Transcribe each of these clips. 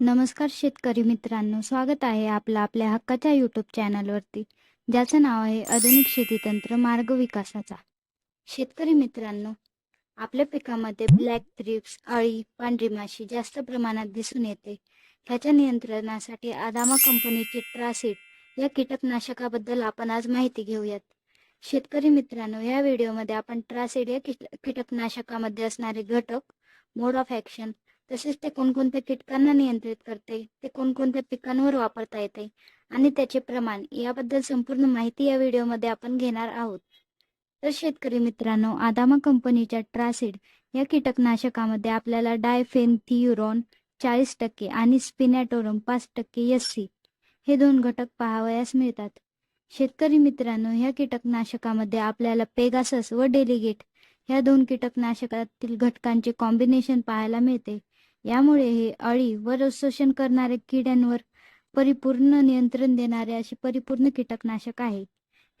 नमस्कार शेतकरी मित्रांनो स्वागत आहे आपलं आपल्या हक्काच्या यूट्यूब चॅनलवरती ज्याचं नाव आहे आधुनिक शेती तंत्र मार्ग विकासाचा. शेतकरी मित्रांनो आपल्या पिकामध्ये ब्लॅक थ्रिप्स अळी पांढरी माशी जास्त प्रमाणात दिसून येते. ह्याच्या नियंत्रणासाठी आदामा कंपनीचे ट्रासिड या कीटकनाशकाबद्दल आपण आज माहिती घेऊयात. शेतकरी मित्रांनो या व्हिडिओमध्ये आपण ट्रासिड या कीटकनाशकामध्ये असणारे घटक मोड ऑफ ॲक्शन तसेच ते कोणकोणत्या कीटकांना नियंत्रित करते ते कोणकोणत्या पिकांवर वापरता येते आणि त्याचे प्रमाण याबद्दल संपूर्ण माहिती या व्हिडिओमध्ये आपण घेणार आहोत. तर शेतकरी मित्रांनो आदामा कंपनीच्या ट्रासिड या कीटकनाशकामध्ये आपल्याला डायफेनथियुरॉन चाळीस टक्के आणि स्पिनॅटोरम पाच टक्के एस सी हे दोन घटक पाहावयास मिळतात. शेतकरी मित्रांनो ह्या कीटकनाशकामध्ये आपल्याला पेगासस व डेलिगेट ह्या दोन कीटकनाशकातील घटकांचे कॉम्बिनेशन पाहायला मिळते. यामुळे हे अळी व शोषण करणाऱ्या किड्यांवर परिपूर्ण नियंत्रण देणारे असे परिपूर्ण कीटकनाशक आहे.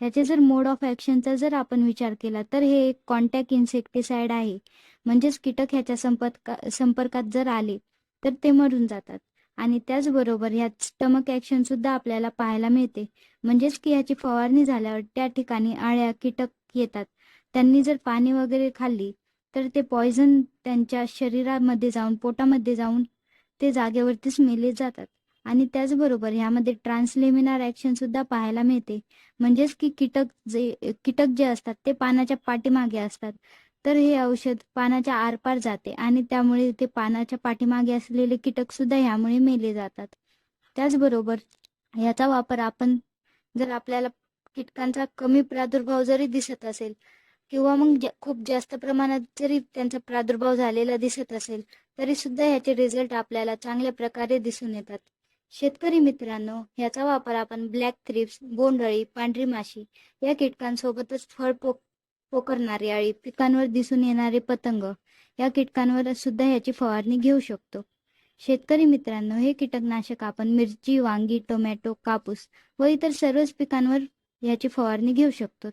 ह्याचे जर मोड ऑफ ॲक्शनचा जर आपण विचार केला तर हे एक कॉन्टॅक्ट इन्सेक्टिसाइड आहे. म्हणजेच कीटक ह्याच्या संपर्का संपर्कात जर आले तर ते मरून जातात. आणि त्याचबरोबर ह्यात स्टमक ॲक्शन सुद्धा आपल्याला पाहायला मिळते. म्हणजेच की ह्याची फवारणी झाल्यावर त्या ठिकाणी आळ्या कीटक येतात. त्यांनी जर पाणी वगैरे खाल्ली तर ते पॉयझन त्यांच्या शरीरामध्ये जाऊन पोटामध्ये जाऊन ते जागेवरतीच मेले जातात. आणि त्याचबरोबर ह्यामध्ये ट्रान्सलेमिनार ऍक्शन सुद्धा पाहायला मिळते. म्हणजेच की कीटक जे कीटक जे असतात ते पानाच्या पाठीमागे असतात. तर हे औषध पानाच्या आरपार जाते आणि त्यामुळे ते पानाच्या पाठीमागे असलेले कीटक सुद्धा ह्यामुळे मेले जातात. त्याचबरोबर ह्याचा वापर आपण जर आपल्याला कीटकांचा कमी प्रादुर्भाव जरी दिसत असेल किंवा मग जा खूप जास्त प्रमाणात जरी त्यांचा प्रादुर्भाव झालेला दिसत असेल तरी सुद्धा ह्याचे रिझल्ट आपल्याला चांगल्या प्रकारे दिसून येतात. शेतकरी मित्रांनो ह्याचा वापर आपण ब्लॅक थ्रिप्स बोंडअळी पांढरी माशी या कीटकांसोबतच फळ पोक पोकरणारी अळी पिकांवर दिसून येणारे पतंग या कीटकांवर सुद्धा ह्याची फवारणी घेऊ शकतो. शेतकरी मित्रांनो हे कीटकनाशक आपण मिरची वांगी टोमॅटो कापूस व इतर सर्वच पिकांवर ह्याची फवारणी घेऊ शकतो.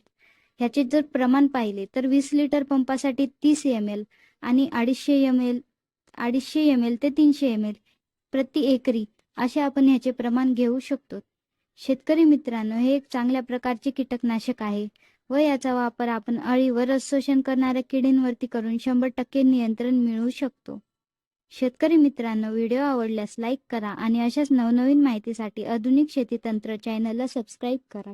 ह्याचे जर प्रमाण पाहिले तर वीस लिटर पंपासाठी तीस एम एल आणि अडीचशे एम एल अडीचशे एम एल ते तीनशे एम एल प्रति एकरी असे आपण ह्याचे प्रमाण घेऊ शकतो. शेतकरी मित्रांनो हे एक चांगल्या प्रकारचे कीटकनाशक आहे व याचा वापर आपण अळी व रसशोषण करणाऱ्या किडींवरती करून शंभर टक्के नियंत्रण मिळवू शकतो. शेतकरी मित्रांनो व्हिडिओ आवडल्यास लाईक करा आणि अशाच नवनवीन माहितीसाठी आधुनिक शेती तंत्र चॅनलला सबस्क्राईब करा.